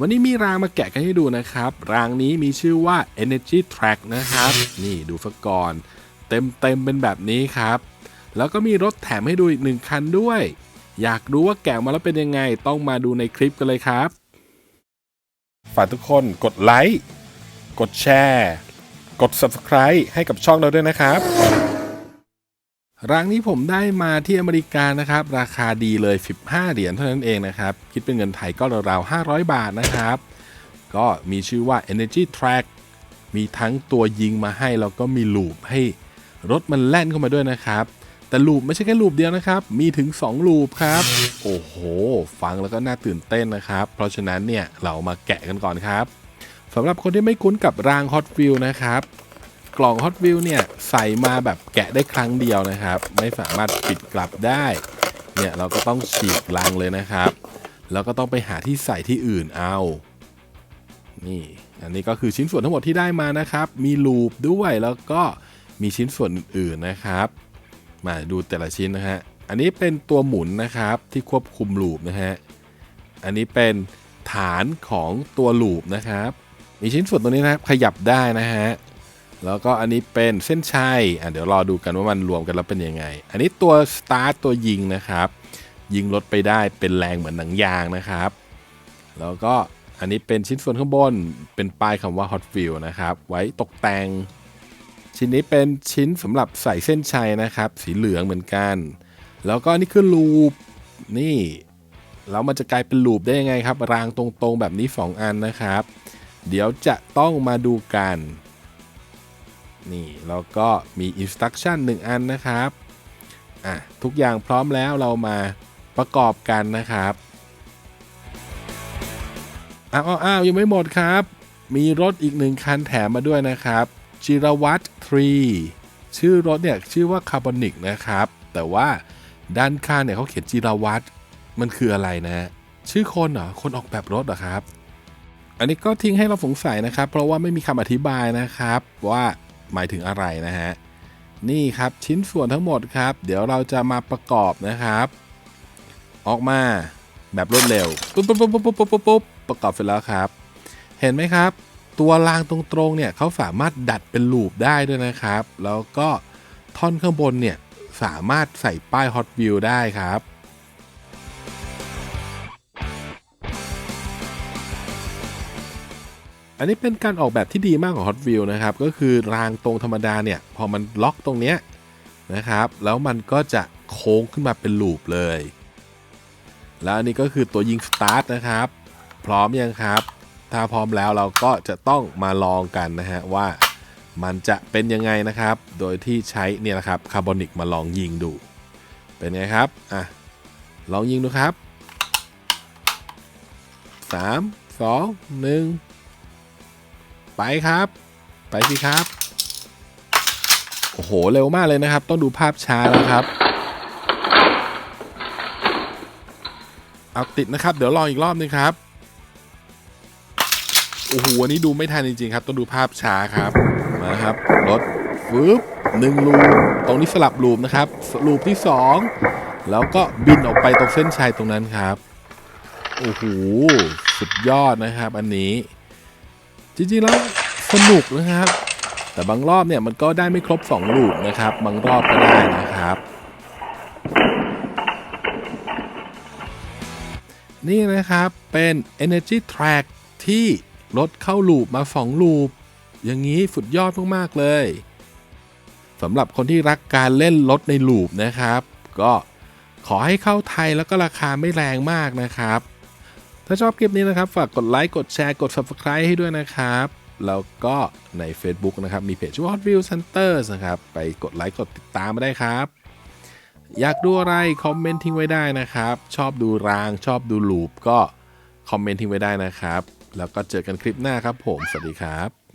วันนี้มีรางมาแกะกันให้ดูนะครับ รางนี้มีชื่อว่า Energy Track นะครับ นี่ดูฟก่อน เต็มเต็มเป็นแบบนี้ครับ แล้วก็มีรถแถมให้ดูอีกหนึ่งคันด้วย อยากรู้ว่าแกะมาแล้วเป็นยังไง ต้องมาดูในคลิปกันเลยครับ ฝากทุกคนกดไลค์ กดแชร์ กด Subscribe ให้กับช่องเราด้วยนะครับ รางนี้ผมได้มาที่อเมริกานะครับ ราคาดีเลย 15 เหรียญเท่านั้นเองนะครับ คิดเป็นเงินไทยก็ราวๆ500 บาทนะครับ ก็มีชื่อว่า Energy Track มีทั้งตัวยิงมาให้ แล้วก็มีลูปให้รถมันแล่นเข้ามาด้วยนะครับ แต่ลูปไม่ใช่แค่ลูปเดียวนะครับ มีถึง 2 ลูปครับ โอ้โห ฟังแล้วก็น่าตื่นเต้นนะครับ เพราะฉะนั้นเนี่ยเรามาแกะกันก่อนครับสำหรับคนที่ไม่คุ้นกับราง Hot Wheel นะครับ กล่อง Hot Wheel เนี่ยใส่มาแบบแกะได้ครั้งเดียวนะครับ ไม่สามารถปิดกลับได้ เนี่ยเราก็ต้องฉีกลังเลยนะครับ แล้วก็ต้องไปหาที่ใส่ที่อื่นเอา นี่ อันนี้ก็คือชิ้นส่วนทั้งหมดที่ได้มานะครับ มีลูปด้วยแล้วก็มีชิ้นส่วนอื่นๆนะครับ มาดูแต่ละชิ้นนะฮะ อันนี้เป็นตัวหมุนนะครับที่ควบคุมลูปนะฮะ อันนี้เป็นฐานของตัวลูปนะครับ มีชิ้นส่วนตัวนี้นะครับขยับได้นะฮะ แล้วก็อันนี้เป็นเส้นชัยอะเดี๋ยวรอดูกันว่ามันรวมกันแล้วเป็นยังไง อันนี้ตัวสตาร์ตตัวยิงนะครับ ยิงรถไปได้เป็นแรงเหมือนหนังยางนะครับ แล้วก็อันนี้เป็นชิ้นส่วนข้างบนเป็นป้ายคำว่า Hot Wheel นะครับ ไว้ตกแต่ง ชิ้นนี้เป็นชิ้นสำหรับใส่เส้นชัยนะครับ สีเหลืองเหมือนกัน แล้วก็นี่คือลูปนี่แล้วมันจะกลายเป็นลูปได้ยังไงครับ รางตรงๆแบบนี้ 2 อันนะครับ เดี๋ยวจะต้องมาดูกัน นี่แล้วก็มี instruction 1 อันนะครับอะทุกอย่างพร้อมแล้วเรามาประกอบกันนะครับอ้าวอ้าวยังไม่หมดครับ มีรถอีกหนึ่งคันแถมมาด้วยนะครับจิรวัตร3ชื่อรถเนี่ยชื่อว่าคาร์บอนิกนะครับ แต่ว่าด้านข้างเนี่ยเขาเขียนจิรวัตรมันคืออะไรนะ ชื่อคนเหรอคนออกแบบรถเหรอครับ อันนี้ก็ทิ้งให้เราสงสัยนะครับ เพราะว่าไม่มีคำอธิบายนะครับว่า หมายถึงอะไรนะฮะนี่ครับชิ้นส่วนทั้งหมดครับ เดี๋ยวเราจะมาประกอบนะครับ ออกมาแบบรวดเร็วปุ๊บปุ๊บปุ๊บปุ๊บปุ๊บปุ๊บปุ๊บประกอบเสร็จแล้วครับ เห็นไหมครับ ตัวรางตรงๆเนี่ยเขาสามารถดัดเป็นลูปได้ด้วยนะครับ แล้วก็ท่อนข้างบนเนี่ยสามารถใส่ป้าย Hot Wheel ได้ครับ อันนี้เป็นการออกแบบที่ดีมากของ Hot Wheel นะครับ ก็คือรางตรงธรรมดาเนี่ย พอมันล็อกตรงเนี้ยนะครับ แล้วมันก็จะโค้งขึ้นมาเป็นลูปเลย แล้วอันนี้ก็คือตัวยิงสตาร์ทนะครับ พร้อมยังครับ ถ้าพร้อมแล้วเราก็จะต้องมาลองกันนะฮะว่ามันจะเป็นยังไงนะครับ โดยที่ใช้เนี่ยนะครับคาร์บอนิกมาลองยิงดู เป็นไงครับ อะ ลองยิงดูครับ 3 2 1 ไปครับ ไปสิครับ โอ้โห เร็วมากเลยนะครับ ต้องดูภาพช้าแล้วครับ เอาติดนะครับ เดี๋ยวลองอีกรอบนึงครับ โอ้โหอันนี้ดูไม่ทันจริงๆครับ ต้องดูภาพช้าครับ มาครับ รถฟึบหนึ่งลูปตรงนี้สลับลูปนะครับ ลูปที่สอง แล้วก็บินออกไปตรงเส้นชัยตรงนั้นครับ โอ้โห สุดยอดนะครับ อันนี้ จริงๆแล้วสนุกนะครับ แต่บางรอบเนี่ยมันก็ได้ไม่ครบ2ลูปนะครับ บางรอบก็ได้นะครับ นี่นะครับเป็น Energy Track ที่รถเข้าลูปมา2ลูปอย่างนี้สุดยอดมากๆเลยสำหรับคนที่รักการเล่นรถในลูปนะครับ ก็ขอให้เข้าไทยแล้วก็ราคาไม่แรงมากนะครับ ถ้าชอบคลิปนี้นะครับ ฝากกดไลค์กดแชร์กด Subscribe ให้ด้วยนะครับ แล้วก็ใน Facebook นะครับ มีเพจชื่อว่า Hot Wheels Centers นะครับ ไปกดไลค์กดติดตามมาได้ครับ อยากดูอะไร คอมเมนต์ทิ้งไว้ได้นะครับ ชอบดูราง ชอบดูลูปก็ คอมเมนต์ทิ้งไว้ได้นะครับ แล้วก็เจอกันคลิปหน้าครับผม สวัสดีครับ